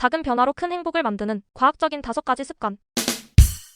작은 변화로 큰 행복을 만드는 과학적인 다섯 가지 습관.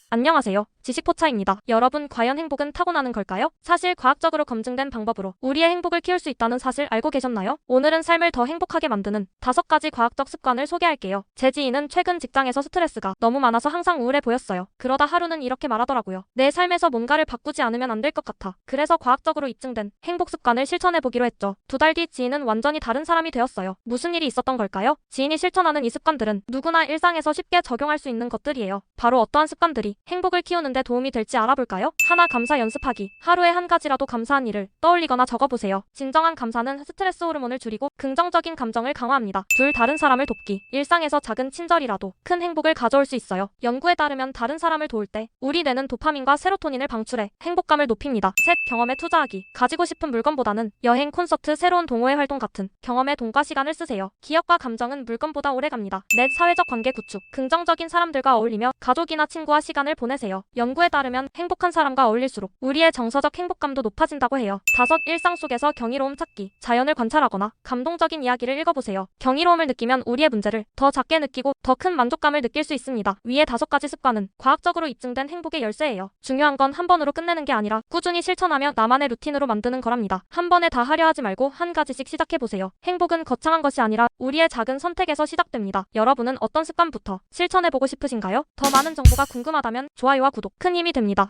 안녕하세요. 지식포차입니다. 여러분, 과연 행복은 타고나는 걸까요? 사실 과학적으로 검증된 방법으로 우리의 행복을 키울 수 있다는 사실 알고 계셨나요? 오늘은 삶을 더 행복하게 만드는 다섯 가지 과학적 습관을 소개할게요. 제 지인은 최근 직장에서 스트레스가 너무 많아서 항상 우울해 보였어요. 그러다 하루는 이렇게 말하더라고요. 내 삶에서 뭔가를 바꾸지 않으면 안 될 것 같아. 그래서 과학적으로 입증된 행복 습관을 실천해 보기로 했죠. 두 달 뒤 지인은 완전히 다른 사람이 되었어요. 무슨 일이 있었던 걸까요? 지인이 실천하는 이 습관들은 누구나 일상에서 쉽게 적용할 수 있는 것들이에요. 바로 어떠한 습관들이 행복을 키우는 데 도움이 될지 알아볼까요? 하나 감사 연습하기. 하루에 한 가지라도 감사한 일을 떠올리거나 적어보세요. 진정한 감사는 스트레스 호르몬을 줄이고 긍정적인 감정을 강화합니다. 둘 다른 사람을 돕기. 일상에서 작은 친절이라도 큰 행복을 가져올 수 있어요. 연구에 따르면 다른 사람을 도울 때 우리 뇌는 도파민과 세로토닌을 방출해 행복감을 높입니다. 셋 경험에 투자하기. 가지고 싶은 물건보다는 여행, 콘서트, 새로운 동호회 활동 같은 경험에 돈과 시간을 쓰세요. 기억과 감정은 물건보다 오래 갑니다. 넷 사회적 관계 구축. 긍정적인 사람들과 어울리며 가족이나 친구와 시간을 보내세요. 연구에 따르면 행복한 사람과 어울릴수록 우리의 정서적 행복감도 높아진다고 해요. 다섯 일상 속에서 경이로움 찾기. 자연을 관찰하거나 감동적인 이야기를 읽어보세요. 경이로움을 느끼면 우리의 문제를 더 작게 느끼고 더 큰 만족감을 느낄 수 있습니다. 위의 다섯 가지 습관은 과학적으로 입증된 행복의 열쇠예요. 중요한 건 한 번으로 끝내는 게 아니라 꾸준히 실천하며 나만의 루틴으로 만드는 거랍니다. 한 번에 다 하려 하지 말고 한 가지씩 시작해보세요. 행복은 거창한 것이 아니라 우리의 작은 선택에서 시작됩니다. 여러분은 어떤 습관부터 실천해보고 싶으신가요? 더 많은 정보가 궁금하다면 좋아요와 구독 큰 힘이 됩니다.